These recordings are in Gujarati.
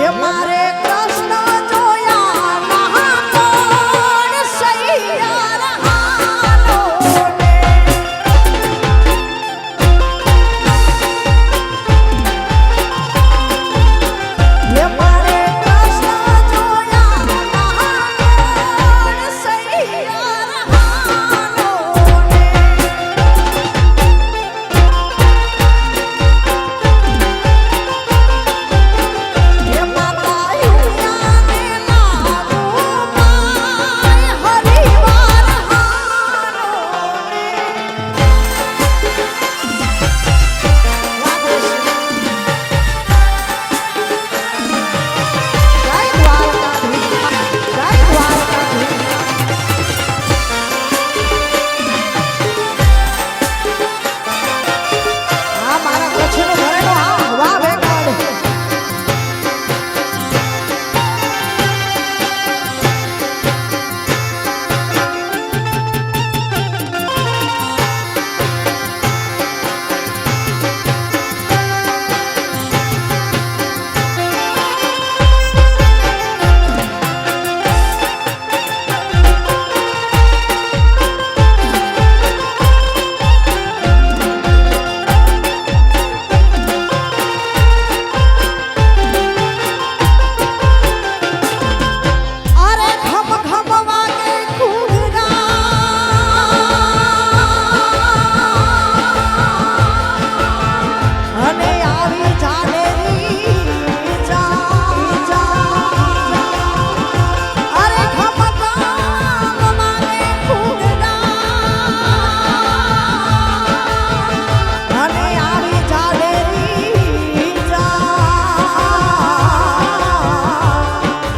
હે મારે કૃષ્ણ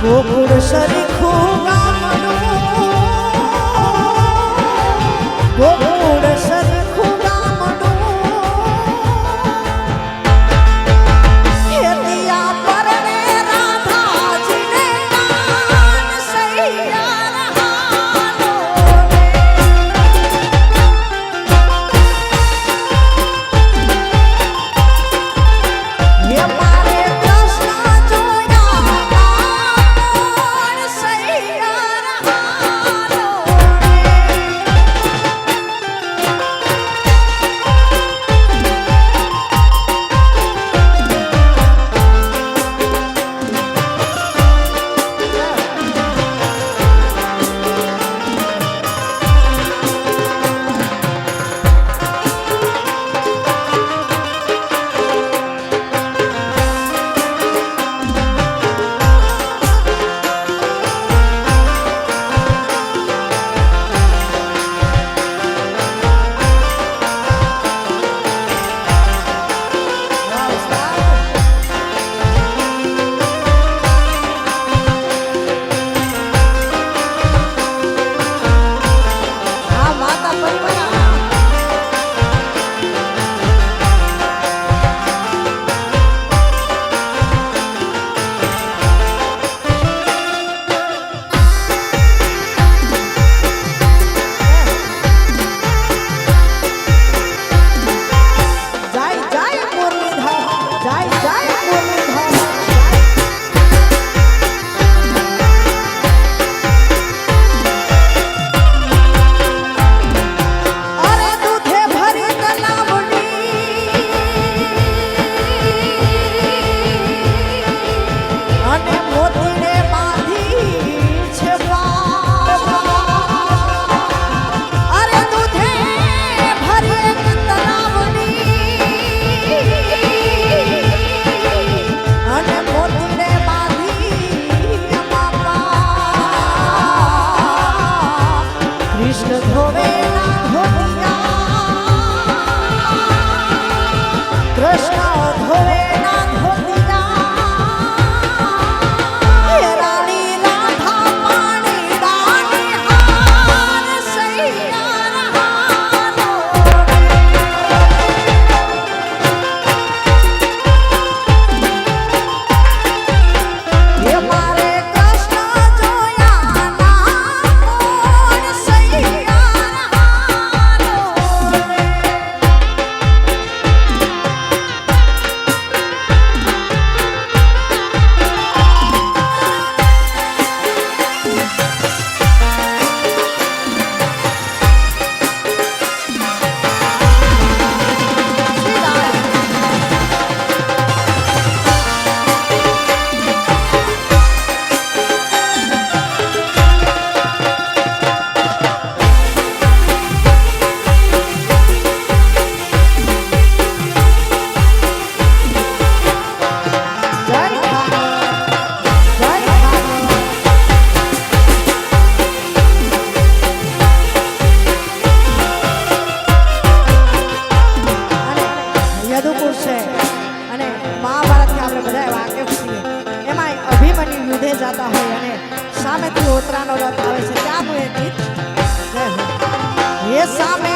গোকুল শরী খুবা ગાતા હોય અને સામેથી ઓતરાનો રથ આવે છે. ત્યાંનું એક ગીત. એ સામે